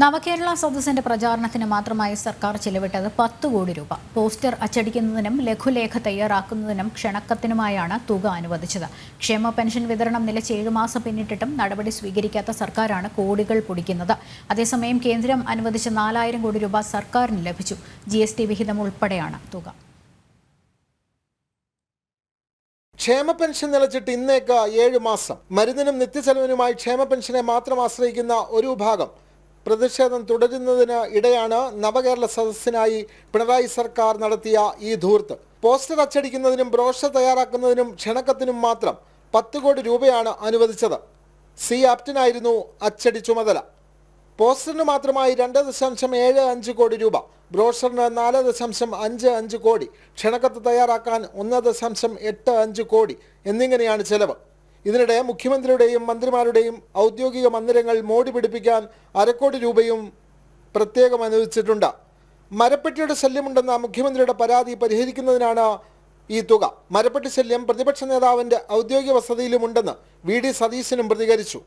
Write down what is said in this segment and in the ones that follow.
നവകേരള സദസ്സിന്റെ പ്രചാരണത്തിന് മാത്രമായി സർക്കാർ ചിലവിട്ടത് പത്ത് കോടി രൂപ. പോസ്റ്റർ അച്ചടിക്കുന്നതിനും ലഘുലേഖ തയ്യാറാക്കുന്നതിനും ക്ഷണക്കത്തിനുമായാണ് തുക അനുവദിച്ചത്. ക്ഷേമ പെൻഷൻ വിതരണം നിലച്ച് ഏഴ് മാസം പിന്നിട്ടിട്ടും നടപടി സ്വീകരിക്കാത്ത സർക്കാരാണ് കോടികൾ പൊടിക്കുന്നത്. അതേസമയം കേന്ദ്രം അനുവദിച്ച നാലായിരം കോടി രൂപ സർക്കാരിന് ലഭിച്ചു. ജി എസ് ടി വിഹിതം ഉൾപ്പെടെയാണ് തുക. ക്ഷേമ പെൻഷൻ നിലച്ചിട്ട് ഇന്നേക്ക് ഏഴ് മാസം. മരുന്നിനും നിത്യചെലവിനുമായി ക്ഷേമ പെൻഷനെ മാത്രം ആശ്രയിക്കുന്ന ഒരു വിഭാഗം പ്രതിഷേധം തുടരുന്നതിന് ഇടെയാണ് നവകേരള സദസ്സിനായി പിണറായി സർക്കാർ നടത്തിയ ഈ ധൂർത്ത്. പോസ്റ്റർ അച്ചടിക്കുന്നതിനും ബ്രോഷർ തയ്യാറാക്കുന്നതിനും ക്ഷണക്കത്തിനും മാത്രം പത്ത് കോടി രൂപയാണ് അനുവദിച്ചത്. സി ആപ്റ്റിനായിരുന്നു അച്ചടി ചുമതല. പോസ്റ്ററിന് മാത്രമായി രണ്ട് ദശാംശം ഏഴ് അഞ്ച് കോടി രൂപ ബ്രോഷറിന് നാല് ദശാംശം അഞ്ച് അഞ്ച് കോടി ക്ഷണക്കത്ത് തയ്യാറാക്കാൻ ഒന്ന് ദശാംശം എട്ട് അഞ്ച് കോടി എന്നിങ്ങനെയാണ് ചെലവ്. ഇതിനിടെ മുഖ്യമന്ത്രിയുടെയും മന്ത്രിമാരുടെയും ഔദ്യോഗിക മന്ദിരങ്ങൾ മോടി പിടിപ്പിക്കാൻ അരക്കോടി രൂപയും പ്രത്യേകം അനുവദിച്ചിട്ടുണ്ട്. മരപ്പെട്ടിയുടെ ശല്യമുണ്ടെന്ന മുഖ്യമന്ത്രിയുടെ പരാതി പരിഹരിക്കുന്നതിനാണ് ഈ തുക. മരപ്പെട്ടി ശല്യം പ്രതിപക്ഷ നേതാവിന്റെ ഔദ്യോഗിക വസതിയിലുമുണ്ടെന്ന് വി ഡി സതീശനും പ്രതികരിച്ചു.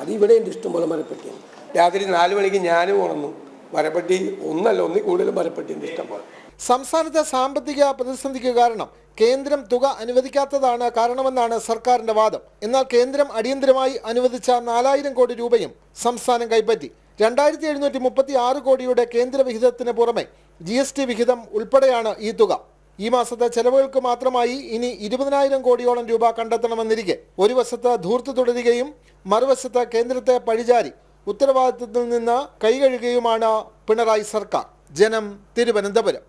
അത് ഇവിടെ ഉണ്ട് ഇഷ്ടംപോലെ മരപ്പെട്ടി രാത്രി നാല് മണിക്ക് ഞാനും ഉണർന്നു മരപ്പെട്ടി ഒന്നല്ല ഒന്നിൽ കൂടുതലും മരപ്പെട്ടി മരപ്പെട്ടിയുണ്ട് ഇഷ്ടംപോലെ. സംസ്ഥാനത്തെ സാമ്പത്തിക പ്രതിസന്ധിക്ക് കാരണം കേന്ദ്രം തുക അനുവദിക്കാത്തതാണ് കാരണമെന്നാണ് സർക്കാരിന്റെ വാദം. എന്നാൽ കേന്ദ്രം അടിയന്തരമായി അനുവദിച്ച നാലായിരം കോടി രൂപയും സംസ്ഥാനം കൈപ്പറ്റി. രണ്ടായിരത്തി എഴുന്നൂറ്റി മുപ്പത്തി ആറ് കോടിയുടെ കേന്ദ്ര വിഹിതത്തിന് പുറമെ ജി എസ് ടി വിഹിതം ഉൾപ്പെടെയാണ് ഈ തുക. ഈ മാസത്തെ ചെലവുകൾക്ക് മാത്രമായി ഇനി ഇരുപതിനായിരം കോടിയോളം രൂപ കണ്ടെത്തണമെന്നിരിക്കെ ഒരു വശത്ത് ധൂർത്ത് തുടരുകയും മറുവശത്ത് കേന്ദ്രത്തെ പഴിചാരി ഉത്തരവാദിത്തത്തിൽ നിന്ന് കൈകഴുകുകയുമാണ് പിണറായി സർക്കാർ. ജനം തിരുവനന്തപുരം.